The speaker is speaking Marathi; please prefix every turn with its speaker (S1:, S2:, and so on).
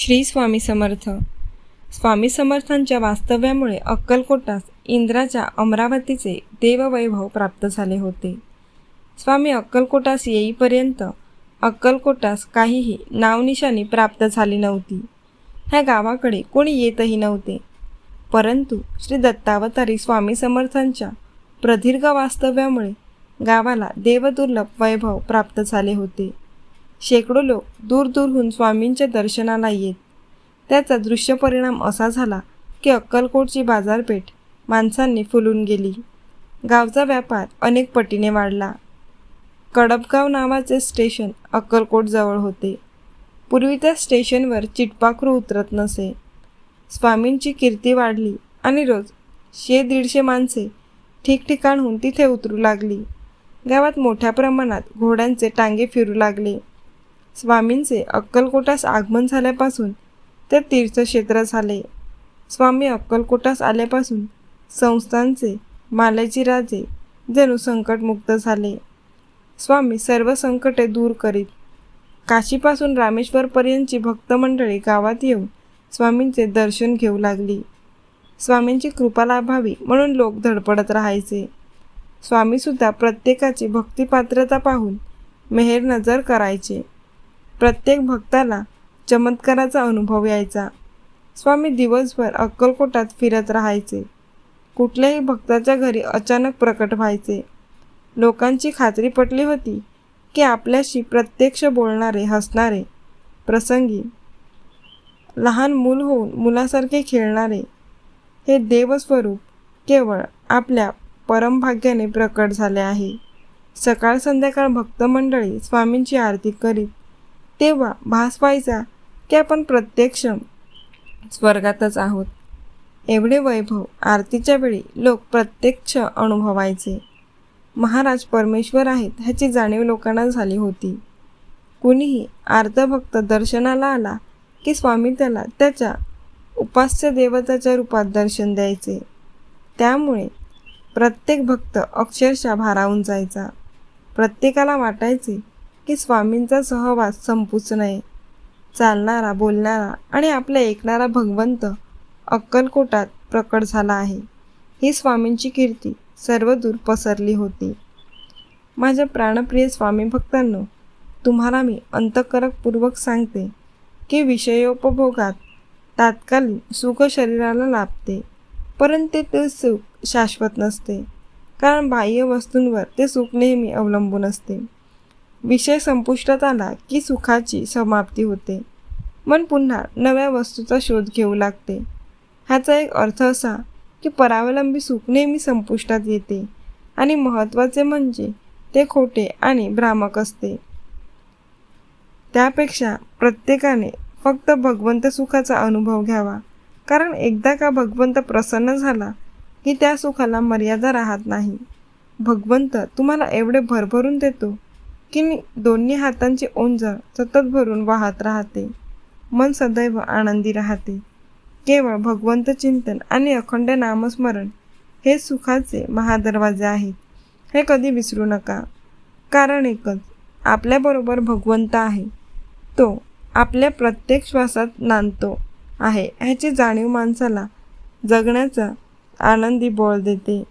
S1: श्री स्वामी समर्थ. स्वामी समर्थांच्या वास्तव्यामुळे अक्कलकोटास इंद्राच्या अमरावतीचे देववैभव प्राप्त झाले होते. स्वामी अक्कलकोटास येईपर्यंत अक्कलकोटास काहीही नावनिशाणी प्राप्त झाली नव्हती. ह्या गावाकडे कोणी येतही नव्हते. परंतु श्री दत्तावतारी स्वामी समर्थांच्या प्रदीर्घ वास्तव्यामुळे गावाला देवदुर्लभ वैभव प्राप्त झाले होते. शेकडो लोक दूरदूरहून स्वामींच्या दर्शनाला येत. त्याचा दृश्य परिणाम असा झाला की अक्कलकोटची बाजारपेठ माणसांनी फुलून गेली. गावचा व्यापार अनेक पटीने वाढला. कडबगाव नावाचे स्टेशन अक्कलकोटजवळ होते. पूर्वी त्या स्टेशनवर चिटपाखरू उतरत नसे. स्वामींची कीर्ती वाढली आणि रोज शे दीडशे माणसे ठिकठिकाणहून तिथे उतरू लागली. गावात मोठ्या प्रमाणात घोड्यांचे टांगे फिरू लागले. स्वामींचे अक्कलकोटास आगमन झाल्यापासून ते तीर्थक्षेत्र झाले. स्वामी अक्कलकोटास आल्यापासून संस्थांचे मालेची राजे जणू संकटमुक्त झाले. स्वामी सर्व संकटे दूर करीत काशीपासून रामेश्वरपर्यंतची भक्तमंडळी गावात येऊन स्वामींचे दर्शन घेऊ लागली. स्वामींची कृपा लाभावी म्हणून लोक धडपडत राहायचे. स्वामीसुद्धा प्रत्येकाची भक्तिपात्रता पाहून मेहेर नजर करायचे. प्रत्येक भक्ताला चमत्काराचा अनुभव यायचा. स्वामी दिवसभर अक्कलकोटात फिरत राहायचे. कुठल्याही भक्ताच्या घरी अचानक प्रकट व्हायचे. लोकांची खात्री पटली होती की आपल्याशी प्रत्यक्ष बोलणारे हसणारे प्रसंगी लहान मूल होऊन मुलासारखे खेळणारे हे देवस्वरूप केवळ आपल्या परमभाग्याने प्रकट झाले आहे. सकाळ संध्याकाळ भक्तमंडळी स्वामींची आरती करीत तेव्हा भास व्हायचा की आपण प्रत्यक्ष स्वर्गातच आहोत. एवढे वैभव आरतीच्या वेळी लोक प्रत्यक्ष अनुभवायचे. महाराज परमेश्वर आहेत ह्याची जाणीव लोकांना झाली होती. कुणीही आर्तभक्त दर्शनाला आला की स्वामी त्याला त्याच्या उपास्य देवताच्या रूपात दर्शन द्यायचे. त्यामुळे प्रत्येक भक्त अक्षरशः भारावून जायचा. प्रत्येकाला वाटायचे की स्वामींचा सहवास संपूच नये चालणारा बोलणारा आणि आपला ऐकणारा भगवंत अक्कलकोटात प्रकट झाला आहे. ही स्वामींची कीर्ती सर्वदूर पसरली होती. माझ्या प्राणप्रिय स्वामी भक्तांनो तुम्हाला मी अंतकरकपूर्वक सांगते की विषयोपभोगात तात्कालीन सुख शरीराला लाभते परंतु ते सुख शाश्वत नसते कारण बाह्य वस्तूंवर ते सुख नेहमी अवलंबून असते. विषय संपुष्टात आला की सुखाची समाप्ती होते. मन पुन्हा नव्या वस्तूचा शोध घेऊ लागते. ह्याचा एक अर्थ असा की परावलंबी सुख नेहमी संपुष्टात येते आणि महत्त्वाचे म्हणजे ते खोटे आणि भ्रामक असते. त्यापेक्षा प्रत्येकाने फक्त भगवंत सुखाचा अनुभव घ्यावा. कारण एकदा का भगवंत प्रसन्न झाला की त्या सुखाला मर्यादा राहत नाही. भगवंत तुम्हाला एवढे भरभरून देतो की दोन्ही हातांची ओंजळ सतत भरून वाहत राहते. मन सदैव आनंदी राहते. केवळ भगवंत चिंतन आणि अखंड नामस्मरण हे सुखाचे महादरवाजे आहेत. हे कधी विसरू नका. कारण एकच आपल्याबरोबर भगवंत आहे. तो आपल्या प्रत्येक श्वासात नांदतो आहे ह्याची जाणीव माणसाला जगण्याचा आनंदी बळ देते.